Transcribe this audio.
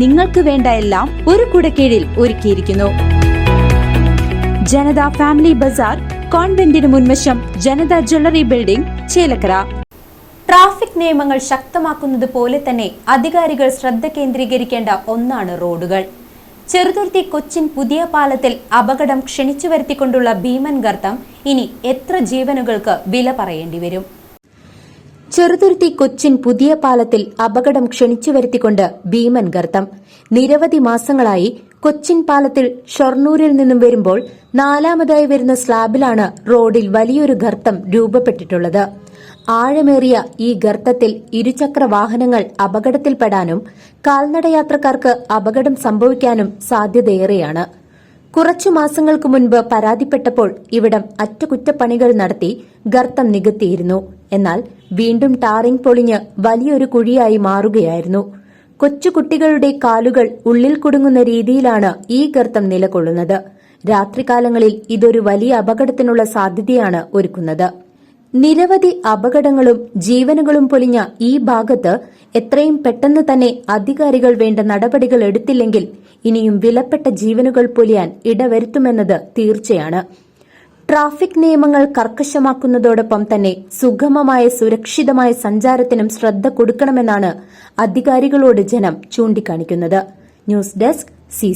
നിങ്ങൾക്ക് വേണ്ട എല്ലാം ഒരു കുടക്കീഴിൽ ഒരുക്കിയിരിക്കുന്നു. ജനത ഫാമിലി ബസാർ കോൺവെന്റിന് മുൻവശം Janatha jewellery building Chelakkara. Traffic നിയമങ്ങൾ ശക്തമാക്കുന്നത് പോലെ തന്നെ അധികാരികൾ ശ്രദ്ധ കേന്ദ്രീകരിക്കേണ്ട ഒന്നാണ് റോഡുകൾ. ചെറുതുരുത്തി കൊച്ചിൻ പുതിയ പാലത്തിൽ അപകടം ക്ഷണിച്ചു വരുത്തിക്കൊണ്ടുള്ള ഭീമൻ ഗർത്തം ഇനി എത്ര ജീവനുകൾക്ക് വില പറയേണ്ടി വരും? ചെറുതുരുത്തി കൊച്ചിൻ പുതിയ പാലത്തിൽ അപകടം ക്ഷണിച്ചു വരുത്തിക്കൊണ്ട് ഭീമൻ ഗർത്തം. നിരവധി മാസങ്ങളായി കൊച്ചിൻ പാലത്തിൽ ഷൊർണൂരിൽ നിന്നും വരുമ്പോൾ നാലാമതായി വരുന്ന സ്ലാബിലാണ് റോഡിൽ വലിയൊരു ഗർത്തം രൂപപ്പെട്ടിട്ടുള്ളത്. ആഴമേറിയ ഈ ഗർത്തത്തിൽ ഇരുചക്ര വാഹനങ്ങൾ അപകടത്തിൽപ്പെടാനും കാൽനടയാത്രക്കാർക്ക് അപകടം സംഭവിക്കാനും സാധ്യതയേറെയാണ്. കുറച്ചു മാസങ്ങൾക്ക് മുൻപ് പരാതിപ്പെട്ടപ്പോൾ ഇവിടം അറ്റകുറ്റപ്പണികൾ നടത്തി ഗർത്തം നികത്തിയിരുന്നു. എന്നാൽ വീണ്ടും ടാറിംഗ് പൊളിഞ്ഞ് വലിയൊരു കുഴിയായി മാറുകയായിരുന്നു. കൊച്ചുകുട്ടികളുടെ കാലുകൾ ഉള്ളിൽ കുടുങ്ങുന്ന രീതിയിലാണ് ഈ ഗർത്തം നിലകൊള്ളുന്നത്. രാത്രികാലങ്ങളിൽ ഇതൊരു വലിയ അപകടത്തിനുള്ള സാധ്യതയാണ് ഒരുക്കുന്നത്. നിരവധി അപകടങ്ങളും ജീവനുകളും പൊലിഞ്ഞ ഈ ഭാഗത്ത് എത്രയും പെട്ടെന്ന് തന്നെ അധികാരികൾ വേണ്ട നടപടികൾ എടുത്തില്ലെങ്കിൽ ഇനിയും വിലപ്പെട്ട ജീവനുകൾ പൊലിയാൻ ഇടവരുത്തുമെന്നത് തീർച്ചയാണ്. ട്രാഫിക് നിയമങ്ങൾ കർക്കശമാക്കുന്നതോടൊപ്പം തന്നെ സുഗമമായ സുരക്ഷിതമായ സഞ്ചാരത്തിനും ശ്രദ്ധ കൊടുക്കണമെന്നാണ് അധികാരികളോട് ജനം ചൂണ്ടിക്കാണിക്കുന്നത്. News desk C